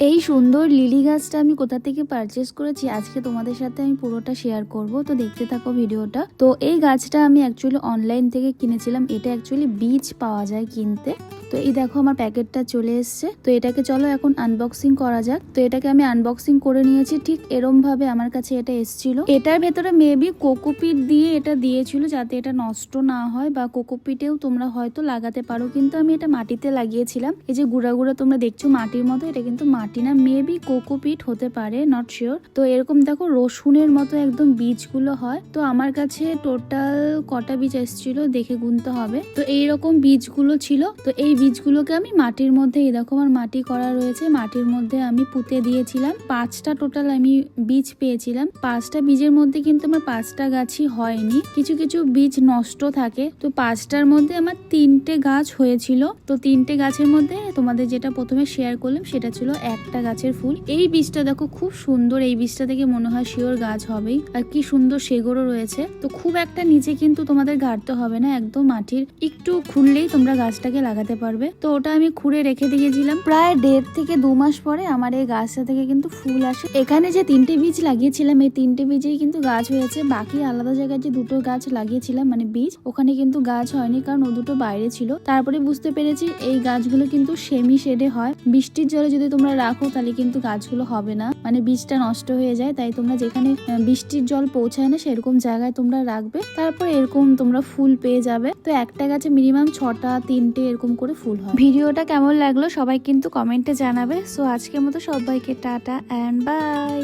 এই সুন্দর লিলি গাছটা আমি কোথা থেকে পারচেস করেছি, আজকে তোমাদের সাথে আমি পুরোটা শেয়ার করব। তো দেখতে থাকো ভিডিওটা। তো এই গাছটা আমি অ্যাকচুয়ালি অনলাইন থেকে কিনেছিলাম। এটা অ্যাকচুয়ালি বীজ পাওয়া যায় কিনতে। তো এই দেখো আমার প্যাকেটটা চলে এসছে। তো এটাকে চলো এখন আনবক্সিং করা যাক। তো এটাকে আমি আনবক্সিং করে নিয়েছি। ঠিক এরম ভাবে আমার কাছে এটা এসছিল। এটার ভেতরে মেবি কোকোপিট দিয়ে এটা দিয়েছিল যাতে এটা নষ্ট না হয় বা কোকোপিটেও তোমরা হয়তো লাগাতে পারো। কিন্তু আমি এটা মাটিতে লাগিয়েছিলাম। এই যে গুঁড়া গুঁড়া তোমরা দেখছ মাটির মতো, এটা কিন্তু মাটি না মেবি কোকোপিট হতে পারে নট শিওর তো এরকম দেখো রসুনের মতো একদম বীজগুলো হয়। তো আমার কাছে টোটাল কটা বীজ এসেছিল দেখে গুনতে হবে। তো এইরকম বীজগুলো ছিল। তো এই বীজগুলোকে আমি মাটির মধ্যে দেখো আমার মাটি করা রয়েছে, মাটির মধ্যে আমি পুঁতে দিয়েছিলাম। পাঁচটা টোটাল আমি বীজ পেয়েছিলাম। পাঁচটা বীজের মধ্যে কিন্তু আমার পাঁচটা গাছই হয়নি। কিছু কিছু বীজ নষ্ট থাকে। তো পাঁচটার মধ্যে আমার তিনটে গাছ হয়েছিল। তো তিনটে গাছের মধ্যে তোমাদের যেটা প্রথমে শেয়ার করলাম, সেটা ছিল একটা গাছের ফুল। এই বীজটা দেখো খুব সুন্দর, এই বীজটা থেকে মনে হয় শিওর গাছ হবেই। আর কি সুন্দর সেগরও রয়েছে। তো খুব একটা নিচে কিন্তু তোমাদের গাড়তে হবে না, একদম মাটির। একটু খুললেই তোমরা গাছটাকে লাগাতে পারবে। তো ওটা আমি খুঁড়ে রেখে দিয়েছিলাম। প্রায় দেড় থেকে দু মাস পরে আমার এই গাছটা থেকে কিন্তু ফুল আসে। এখানে যে তিনটে বীজ লাগিয়েছিলাম, এই তিনটে বীজেই কিন্তু গাছ হয়েছে। বাকি আলাদা জায়গায় যে দুটো গাছ লাগিয়েছিলাম মানে বীজ, ওখানে কিন্তু গাছ হয়নি কারণ ও দুটো বাইরে ছিল। তারপরে বুঝতে পেরেছি এই গাছগুলো কিন্তু সেমি শেডে হয়। বৃষ্টির জলে যদি তোমরা রাখো, তাহলে কিন্তু গাছগুলো হবে না। মানে বীজটা নষ্ট হয়ে যায়, তাই তোমরা যেখানে বৃষ্টির জল পৌঁছায় না, সেরকম জায়গায় তোমরা রাখবে। তারপর এরকম তোমরা ফুল পেয়ে যাবে। তো একটা গাছে মিনিমাম ছটা, তিনটে এরকম করে ফুল হয় ভিডিওটা কেমন লাগল সবাই কিন্তু কমেন্টে জানাবে। সো আজকের মতো সবাইকে টাটা অ্যান্ড বাই